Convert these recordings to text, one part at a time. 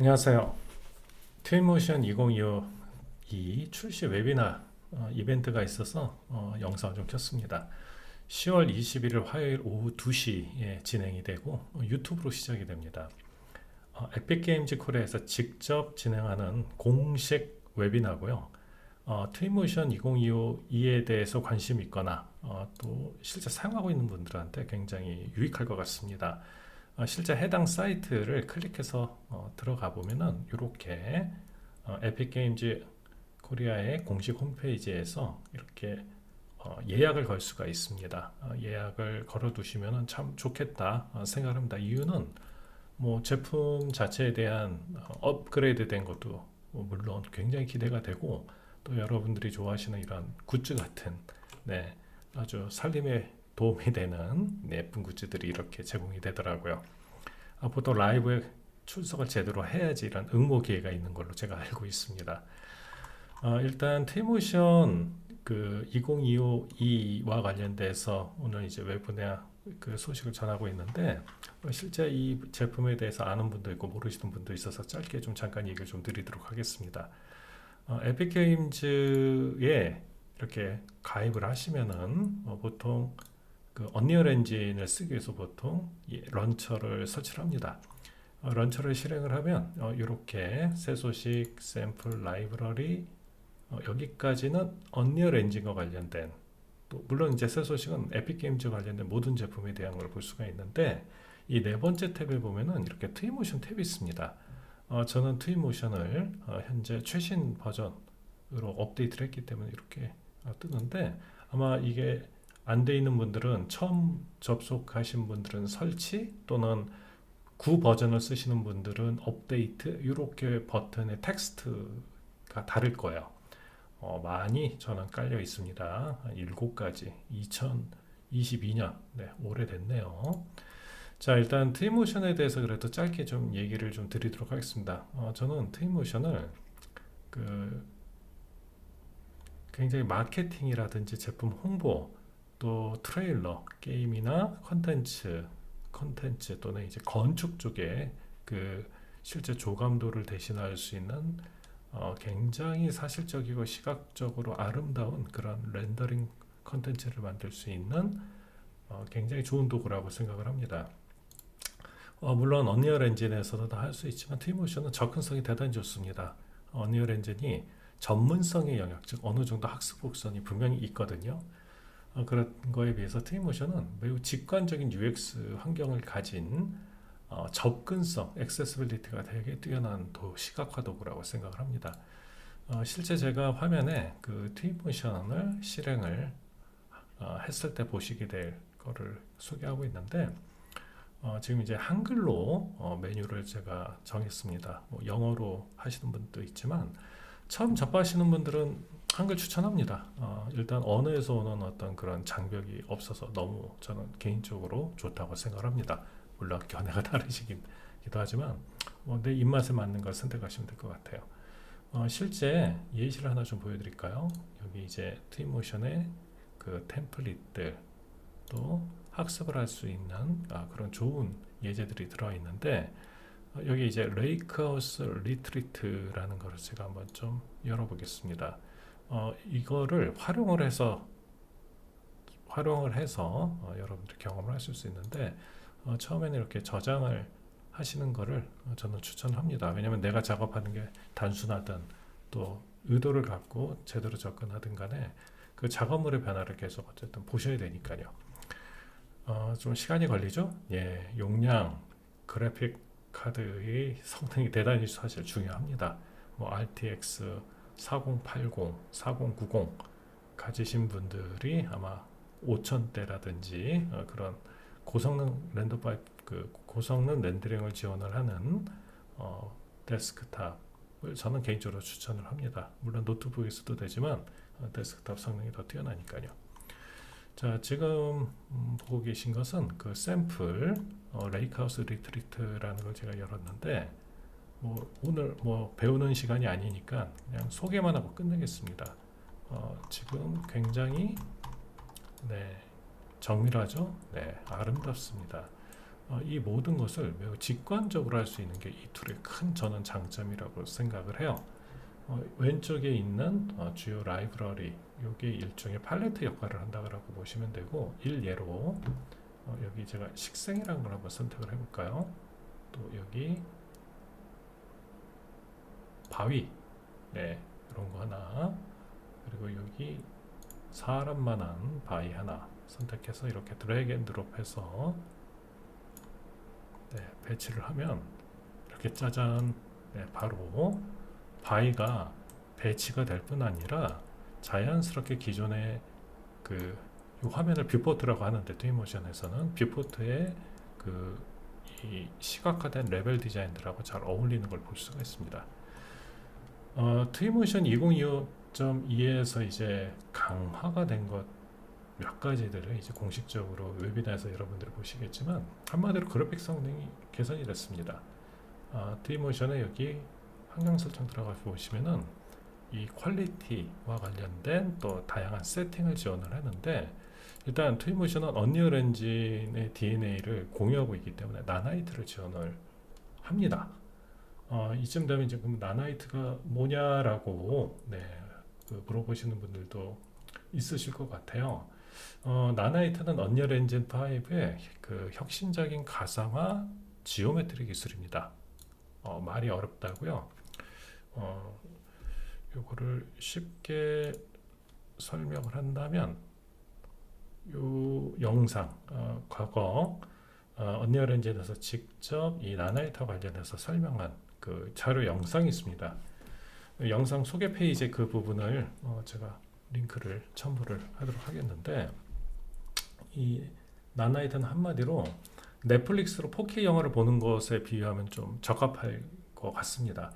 안녕하세요. 트윈모션 2025이 출시 웨비나 어, 이벤트가 있어서 어, 영상을 좀 켰습니다. 10월 21일 화요일 오후 2시에 진행이 되고 어, 유튜브로 시작이 됩니다. 어, 에픽게임즈 코리아에서 직접 진행하는 공식 웨비나고요. 어, 트윈모션 2025에 대해서 관심 있거나 어, 또 실제 사용하고 있는 분들한테 굉장히 유익할 것 같습니다. 어, 실제 해당 사이트를 클릭해서 어, 들어가 보면은 이렇게 어, 에픽게임즈 코리아의 공식 홈페이지에서 이렇게 어, 예약을 걸 수가 있습니다. 어, 예약을 걸어 두시면 참 좋겠다 어, 생각합니다. 이유는 뭐 제품 자체에 대한 어, 업그레이드 된 것도 뭐 물론 굉장히 기대가 되고 또 여러분들이 좋아하시는 이런 굿즈 같은 네, 아주 살림에 도움이 되는 예쁜 굿즈들이 이렇게 제공이 되더라고요. 아, 보통 라이브에 출석을 제대로 해야지 이런 응모 기회가 있는 걸로 제가 알고 있습니다. 어, 일단 테모션 그 2025E와 관련돼서 오늘 이제 웨브나 그 소식을 전하고 있는데 어, 실제 이 제품에 대해서 아는 분도 있고 모르시는 분도 있어서 짧게 좀 잠깐 얘기를 좀 드리도록 하겠습니다. 어, 에픽게임즈에 이렇게 가입을 하시면은 어, 보통 그 언리얼 엔진을 쓰기 위해서 보통 이 런처를 설치를 합니다. 어, 런처를 실행을 하면 어, 이렇게 새 소식, 샘플, 라이브러리 어, 여기까지는 언리얼 엔진과 관련된 또 물론 이제 새 소식은 에픽 게임즈 관련된 모든 제품에 대한 걸 볼 수가 있는데 이 네 번째 탭에 보면은 이렇게 트위모션 탭이 있습니다. 어, 저는 트위모션을 어, 현재 최신 버전으로 업데이트를 했기 때문에 이렇게 어, 뜨는데 아마 이게 안 돼 있는 분들은 처음 접속하신 분들은 설치 또는 구 버전을 쓰시는 분들은 업데이트 이렇게 버튼의 텍스트가 다를 거예요. 어, 많이 저는 깔려 있습니다. 한 7가지 2022년 네, 오래됐네요. 자 일단 트위모션에 대해서 그래도 짧게 좀 얘기를 좀 드리도록 하겠습니다. 어, 저는 트위모션을 그 굉장히 마케팅이라든지 제품 홍보 또 트레일러 게임이나 컨텐츠 컨텐츠 또는 이제 건축 쪽에 그 실제 조감도를 대신할 수 있는 어, 굉장히 사실적이고 시각적으로 아름다운 그런 렌더링 컨텐츠를 만들 수 있는 어, 굉장히 좋은 도구라고 생각을 합니다. 어, 물론 언리얼 엔진에서도 다 할 수 있지만 트위모션은 접근성이 대단히 좋습니다. 언리얼 엔진이 전문성의 영역, 즉 어느 정도 학습 곡선이 분명히 있거든요. 어, 그런 거에 비해서 트위모션은 매우 직관적인 UX 환경을 가진 어, 접근성, 액세스빌리티가 되게 뛰어난 도, 시각화 도구라고 생각을 합니다. 어, 실제 제가 화면에 그 트위모션을 실행을 어, 했을 때 보시게 될 거를 소개하고 있는데 어, 지금 이제 한글로 어, 메뉴를 제가 정했습니다. 뭐 영어로 하시는 분도 있지만 처음 접하시는 분들은 한글 추천합니다. 어, 일단 언어에서 오는 어떤 그런 장벽이 없어서 너무 저는 개인적으로 좋다고 생각합니다. 물론 견해가 다르시기도 하지만 뭐내 입맛에 맞는 걸 선택하시면 될 것 같아요. 어, 실제 예시를 하나 좀 보여드릴까요? 여기 이제 트윈모션의 그 템플릿들 또 학습을 할 수 있는 아, 그런 좋은 예제들이 들어 있는데 어, 여기 이제 레이크하우스 리트리트라는 것을 제가 한번 좀 열어보겠습니다. 어, 이거를 활용을 해서 활용을 해서 어, 여러분들 경험을 하실 수 있는데 어, 처음에는 이렇게 저장을 하시는 거를 어, 저는 추천합니다. 왜냐하면 내가 작업하는 게 단순하든 또 의도를 갖고 제대로 접근하든 간에 그 작업물의 변화를 계속 어쨌든 보셔야 되니까요. 어, 좀 시간이 걸리죠? 예, 용량, 그래픽 카드의 성능이 대단히 사실 중요합니다. 뭐 RTX 4080, 4090 가지신 분들이 아마 5000대라든지 어, 그런 고성능 렌더 파이프 그 고성능 렌더링을 지원을 하는 어, 데스크탑을 저는 개인적으로 추천을 합니다. 물론 노트북에서도 되지만 어, 데스크탑 성능이 더 뛰어나니까요. 자 지금 음, 보고 계신 것은 그 샘플 어, 레이크하우스 리트리트라는 걸 제가 열었는데 뭐 오늘 뭐 배우는 시간이 아니니까 그냥 소개만 하고 끝내겠습니다. 어, 지금 굉장히 네 정밀하죠? 네 아름답습니다. 어, 이 모든 것을 매우 직관적으로 할 수 있는 게 이 툴의 큰 저는 장점이라고 생각을 해요. 어, 왼쪽에 있는 어, 주요 라이브러리 이게 일종의 팔레트 역할을 한다고 보시면 되고 일예로 어, 여기 제가 식생이라는 걸 한번 선택을 해볼까요? 또 여기 바위. 네 이런 거 하나. 그리고 여기 사람만한 바위 하나 선택해서 이렇게 드래그 앤 드롭해서 네, 배치를 하면 이렇게 짜잔. 네, 바로 바위가 배치가 될 뿐 아니라 자연스럽게 기존의 그 화면을 뷰포트라고 하는데 트위모션에서는 뷰포트의 그이 시각화된 레벨 디자인들하고 잘 어울리는 걸 볼 수가 있습니다. 어, 트위모션 2025.2에서 이제 강화가 된 것 몇 가지들을 이제 공식적으로 웹이나에서 여러분들이 보시겠지만 한마디로 그래픽 성능이 개선이 됐습니다. 어, 트위모션에 여기 환경 설정 들어가 보시면은 이 퀄리티와 관련된 또 다양한 세팅을 지원을 하는데 일단 트위모션은 언리얼 엔진의 DNA를 공유하고 있기 때문에 나나이트를 지원을 합니다. 어, 이쯤 되면 이제 그럼 나나이트가 뭐냐라고 네, 그 물어보시는 분들도 있으실 것 같아요. 어, 나나이트는 언리얼 엔진 5의 그 혁신적인 가상화 지오메트리 기술입니다. 어, 말이 어렵다고요. 어, 요거를 쉽게 설명을 한다면 요 영상 어, 과거 어, 언리얼 엔진에서 직접 이 나나이터 관련해서 설명한 그 자료 영상이 있습니다. 영상 소개 페이지 그 부분을 어, 제가 링크를 첨부를 하도록 하겠는데 이 나나이트는 한마디로 넷플릭스로 4K 영화를 보는 것에 비유하면 좀 적합할 것 같습니다.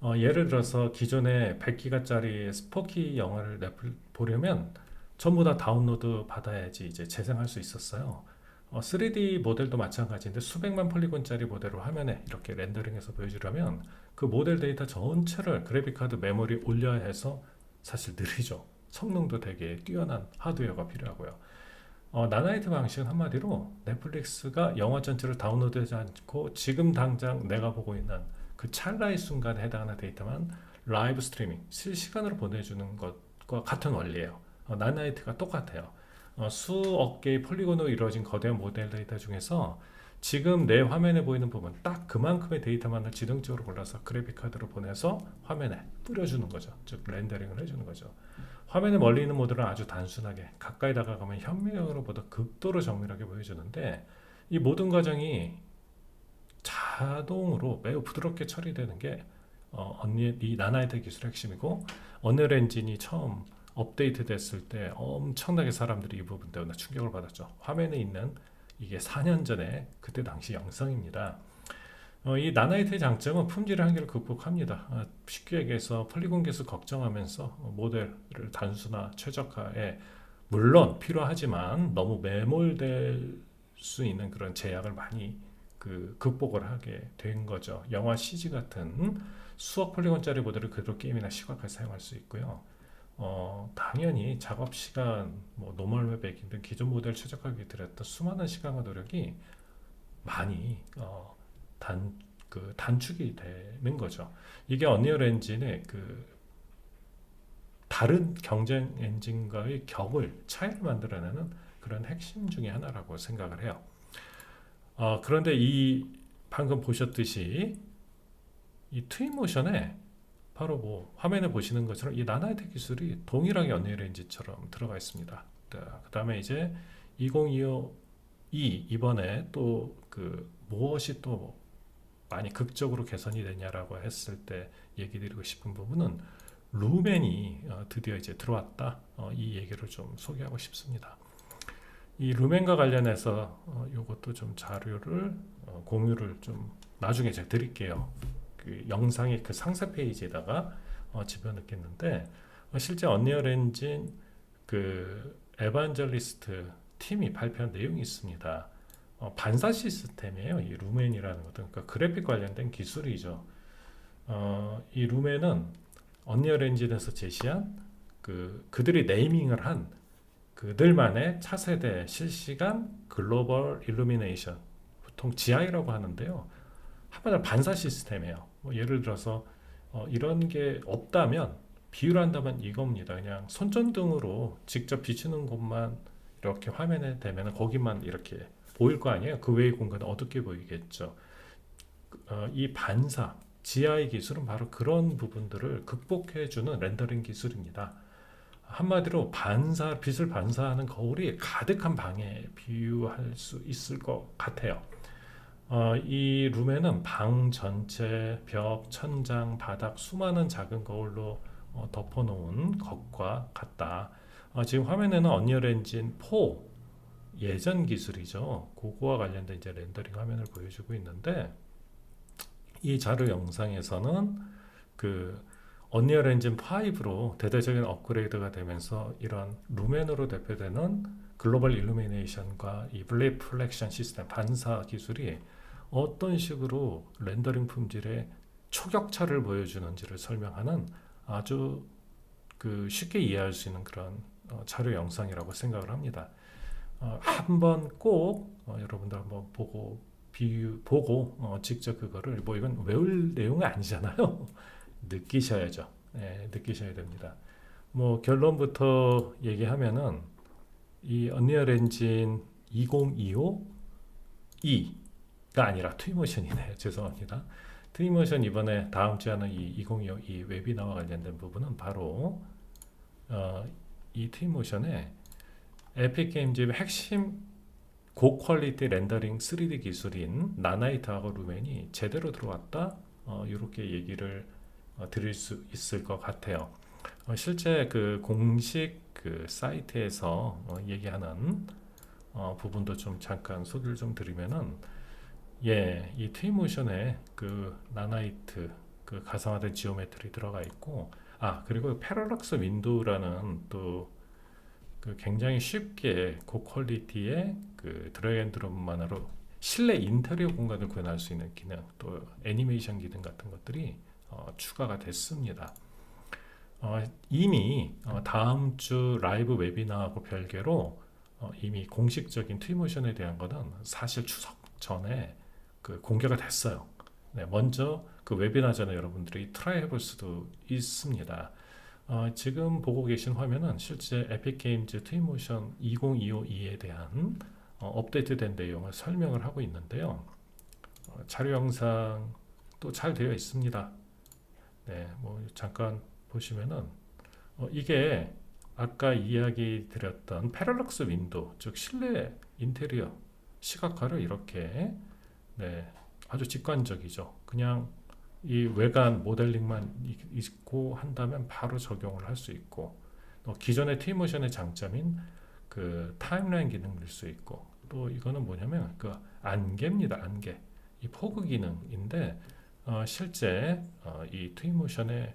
어, 예를 들어서 기존에 100기가짜리 스포키 영화를 넷플 보려면 전부 다 다운로드 받아야지 이제 재생할 수 있었어요. 어, 3D 모델도 마찬가지인데 수백만 폴리곤짜리 모델을 화면에 이렇게 렌더링해서 보여주려면 그 모델 데이터 전체를 그래픽카드 메모리 올려야 해서 사실 느리죠. 성능도 되게 뛰어난 하드웨어가 필요하고요. 어, 나나이트 방식은 한마디로 넷플릭스가 영화 전체를 다운로드하지 않고 지금 당장 내가 보고 있는 그 찰나의 순간에 해당하는 데이터만 라이브 스트리밍 실시간으로 보내주는 것과 같은 원리예요. 어, 나나이트가 똑같아요. 어, 수억 개의 폴리곤으로 이루어진 거대한 모델 데이터 중에서 지금 내 화면에 보이는 부분 딱 그만큼의 데이터만을 지정적으로 골라서 그래픽 카드로 보내서 화면에 뿌려주는 거죠. 즉 렌더링을 해주는 거죠. 화면에 멀리 있는 모델은 아주 단순하게 가까이 다가가면 현미경으로보다 극도로 정밀하게 보여주는데 이 모든 과정이 자동으로 매우 부드럽게 처리되는 게 어, 이 나나이트 기술의 핵심이고 언리얼 엔진이 처음 업데이트 됐을 때 엄청나게 사람들이 이 부분 때문에 충격을 받았죠. 화면에 있는 이게 4년 전에 그때 당시 영상입니다. 어, 이 나나이트의 장점은 품질의 한계를 극복합니다. 어, 쉽게 얘기해서 폴리곤 개수 걱정하면서 모델을 단순화 최적화에 물론 필요하지만 너무 매몰될 수 있는 그런 제약을 많이 그 극복을 하게 된 거죠. 영화 CG 같은 수억 폴리곤짜리 모델을 그대로 게임이나 시각화에 사용할 수 있고요. 어, 당연히 작업 시간, 뭐 노멀 웹백 등 기존 모델 최적화에 들였던 수많은 시간과 노력이 많이 어, 단, 그 단축이 되는 거죠. 이게 언리얼 엔진의 그 다른 경쟁 엔진과의 격을 차이를 만들어내는 그런 핵심 중의 하나라고 생각을 해요. 어, 그런데 이 방금 보셨듯이 이 트윈모션에 바로 뭐 화면에 보시는 것처럼 이 나나이트 기술이 동일하게 언리얼 엔진처럼 들어가 있습니다. 그 다음에 이제 2025 2 이번에 또 그 무엇이 또 많이 극적으로 개선이 되냐라고 했을 때 얘기 드리고 싶은 부분은 루멘이 어, 드디어 이제 들어왔다. 어, 이 얘기를 좀 소개하고 싶습니다. 이 루멘과 관련해서 어, 이것도 좀 자료를 어, 공유를 좀 나중에 제가 드릴게요. 그 영상의 그 상세 페이지에다가 어, 집어넣겠는데 어, 실제 언리얼 엔진 그 에반젤리스트 팀이 발표한 내용이 있습니다. 어, 반사 시스템이에요. 이 루멘이라는 것도 그러니까 그래픽 관련된 기술이죠. 어, 이 루멘은 언리얼 엔진에서 제시한 그 그들이 네이밍을 한 그들만의 차세대 실시간 글로벌 일루미네이션 보통 GI라고 하는데요. 한마디로 반사 시스템이에요. 뭐 예를 들어서 어, 이런 게 없다면 비유를 한다면 이겁니다. 그냥 손전등으로 직접 비추는 곳만 이렇게 화면에 대면 거기만 이렇게 보일 거 아니에요. 그 외의 공간은 어둡게 보이겠죠. 어, 이 반사 GI 기술은 바로 그런 부분들을 극복해주는 렌더링 기술입니다. 한마디로 반사 빛을 반사하는 거울이 가득한 방에 비유할 수 있을 것 같아요. 어, 이 룸에는 방 전체 벽, 천장, 바닥 수많은 작은 거울로 어, 덮어놓은 것과 같다. 어, 지금 화면에는 언리얼 엔진 4 예전 기술이죠. 그거와 관련된 이제 렌더링 화면을 보여주고 있는데 이 자료 영상에서는 그 언리얼 엔진 5로 대대적인 업그레이드가 되면서 이런 루멘으로 대표되는 글로벌 일루미네이션과 이 블레이플렉션 시스템 반사 기술이 어떤 식으로 렌더링 품질의 초격차를 보여주는지를 설명하는 아주 그 쉽게 이해할 수 있는 그런 어, 자료 영상이라고 생각을 합니다. 어, 한번 꼭 어, 여러분들 한번 보고 비유 보고 어, 직접 그거를 뭐 이건 외울 내용이 아니잖아요. 느끼셔야죠. 네, 느끼셔야 됩니다. 뭐 결론부터 얘기하면은 이 언리얼 엔진 2025 E가 아니라 트위모션이네요. 죄송합니다. 트위모션 이번에 다음 주에 하는 이 2025 이 웨비나와 관련된 부분은 바로 어, 이 트위모션의 에픽 게임즈의 핵심 고퀄리티 렌더링 3D 기술인 나나이트하고 루멘이 제대로 들어왔다 어, 이렇게 얘기를 어, 드릴 수 있을 것 같아요. 어, 실제 그 공식 그 사이트에서 어, 얘기하는 어, 부분도 좀 잠깐 소개를 좀 드리면은 예, 이 트위모션에 그 나나이트 그 가상화된 지오메트리 들어가 있고 아 그리고 패러락스 윈도우라는 또 그 굉장히 쉽게 고퀄리티의 그 드래곤드롭만으로 실내 인테리어 공간을 구현할 수 있는 기능 또 애니메이션 기능 같은 것들이 어, 추가가 됐습니다. 어, 이미 어, 다음 주 라이브 웨비나하고 별개로 어, 이미 공식적인 트위모션에 대한 것은 사실 추석 전에 그 공개가 됐어요. 네, 먼저 그 웨비나 전에 여러분들이 트라이 해볼 수도 있습니다. 어, 지금 보고 계신 화면은 실제 에픽게임즈 트위모션 2025E에 대한 어, 업데이트된 내용을 설명을 하고 있는데요. 어, 자료 영상도 잘 되어 있습니다. 네, 뭐 잠깐 보시면은 어, 이게 아까 이야기 드렸던 패럴럭스 윈도, 즉 실내 인테리어 시각화를 이렇게 네, 아주 직관적이죠. 그냥 이 외관 모델링만 있고 한다면 바로 적용을 할 수 있고 또 기존의 트위모션의 장점인 그 타임라인 기능을 수 있고 또 이거는 뭐냐면 그 안개입니다. 안개. 이 포그 기능인데 어, 실제 어, 이 트위모션에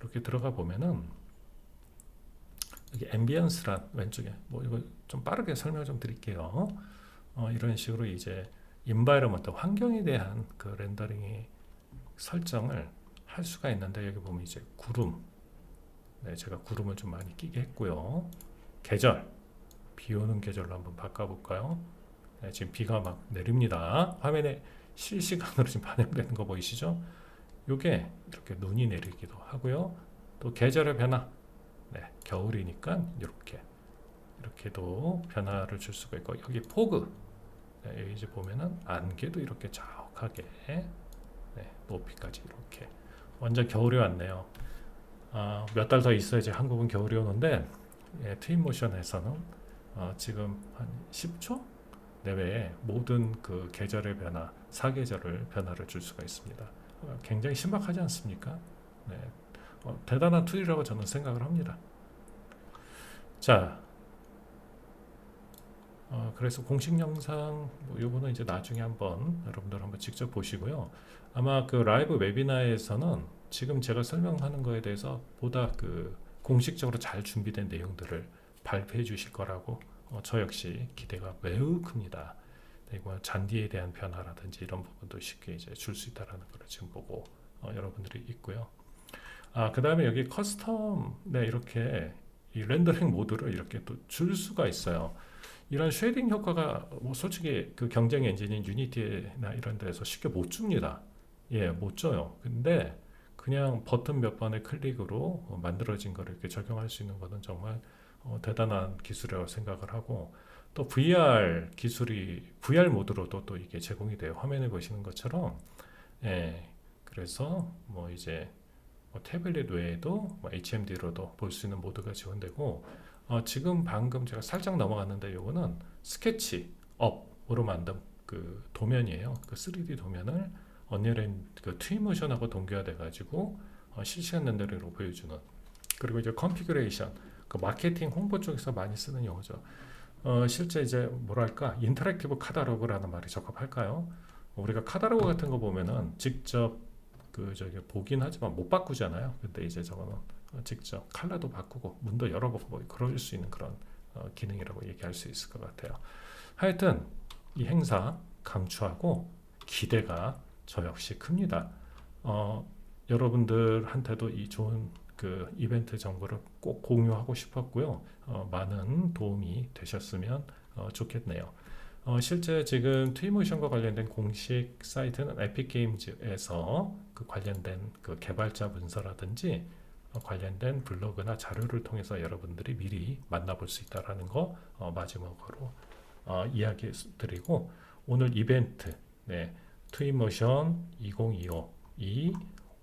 이렇게 들어가 보면은 여기 앰비언스란 왼쪽에 뭐 이거 좀 빠르게 설명 좀 드릴게요. 어, 이런 식으로 이제 인바이러먼트 환경에 대한 그 렌더링이 설정을 할 수가 있는데 여기 보면 이제 구름 네, 제가 구름을 좀 많이 끼게 했고요. 계절 비 오는 계절로 한번 바꿔볼까요? 네, 지금 비가 막 내립니다. 화면에 실시간으로 지금 반영되는 거 보이시죠? 요게 이렇게 눈이 내리기도 하고요. 또 계절의 변화 네, 겨울이니까 이렇게 이렇게도 변화를 줄 수가 있고 여기 포그 네, 이제 보면은 안개도 이렇게 자욱하게 네, 높이까지 이렇게 완전 겨울이 왔네요. 아, 몇달 더 있어야 이제 한국은 겨울이 오는데 예, 트윈 모션에서는 어, 지금 한 10초 내외에 모든 그 계절의 변화, 사계절을 변화를 줄 수가 있습니다. 어, 굉장히 신박하지 않습니까? 네, 어, 대단한 툴이라고 저는 생각을 합니다. 자, 어, 그래서 공식 영상 뭐 요거는 이제 나중에 한번 여러분들 한번 직접 보시고요. 아마 그 라이브 웨비나에서는 지금 제가 설명하는 거에 대해서 보다 그 공식적으로 잘 준비된 내용들을 발표해 주실 거라고 어, 저 역시 기대가 매우 큽니다. 그리고 잔디에 대한 변화라든지 이런 부분도 쉽게 이제 줄 수 있다라는 걸 지금 보고 어, 여러분들이 있고요. 아, 그 다음에 여기 커스텀, 네, 이렇게 이 렌더링 모드를 이렇게 또 줄 수가 있어요. 이런 쉐딩 효과가 뭐 솔직히 그 경쟁 엔진인 유니티나 이런 데서 쉽게 못 줍니다. 예, 못 줘요. 근데 그냥 버튼 몇 번의 클릭으로 어, 만들어진 거를 이렇게 적용할 수 있는 것은 정말 어, 대단한 기술이라고 생각을 하고 또 VR 기술이 VR 모드로도 또 이게 제공이 돼요. 화면에 보시는 것처럼 예, 그래서 뭐 이제 뭐 태블릿 외에도 뭐 HMD로도 볼 수 있는 모드가 지원되고 어, 지금 방금 제가 살짝 넘어갔는데 요거는 스케치 업으로 만든 그 도면이에요. 그 3D 도면을 언리얼 그 트위모션하고 동기화돼 가지고 어, 실시간 렌더링으로 보여주는 그리고 이제 컨피그레이션 그 마케팅 홍보 쪽에서 많이 쓰는 용어죠. 어, 실제 이제 뭐랄까 인터랙티브 카탈로그라는 말이 적합할까요? 우리가 카탈로그 같은 거 보면은 직접 그 저기 보긴 하지만 못 바꾸잖아요. 근데 이제 저거는 어, 직접 컬러도 바꾸고 문도 열어보고 뭐 그럴 수 있는 그런 어, 기능이라고 얘기할 수 있을 것 같아요. 하여튼 이 행사 강추하고 기대가 저 역시 큽니다. 어, 여러분들한테도 이 좋은 그 이벤트 정보를 꼭 공유하고 싶었고요. 어, 많은 도움이 되셨으면 어, 좋겠네요. 어, 실제 지금 트위모션과 관련된 공식 사이트는 에픽게임즈에서 그 관련된 그 개발자 문서라든지 어, 관련된 블로그나 자료를 통해서 여러분들이 미리 만나볼 수 있다라는 거 어, 마지막으로 어, 이야기 드리고 오늘 이벤트 네, 트윈모션 2025 이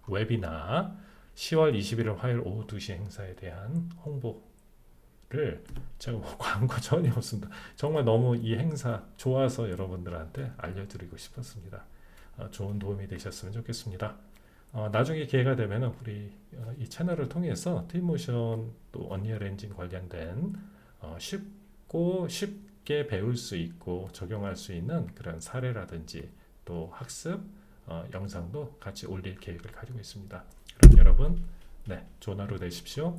웨비나 10월 21일 화요일 오후 2시 행사에 대한 홍보를 제가 뭐 광고 전혀 없습니다. 정말 너무 이 행사 좋아서 여러분들한테 알려드리고 싶었습니다. 어, 좋은 도움이 되셨으면 좋겠습니다. 어, 나중에 기회가 되면 우리 어, 이 채널을 통해서 트윈모션 또 언리얼 엔진 관련된 어, 쉽고 쉽게 배울 수 있고 적용할 수 있는 그런 사례라든지 또 학습 어, 영상도 같이 올릴 계획을 가지고 있습니다. 그럼 여러분, 네, 좋은 하루 되십시오.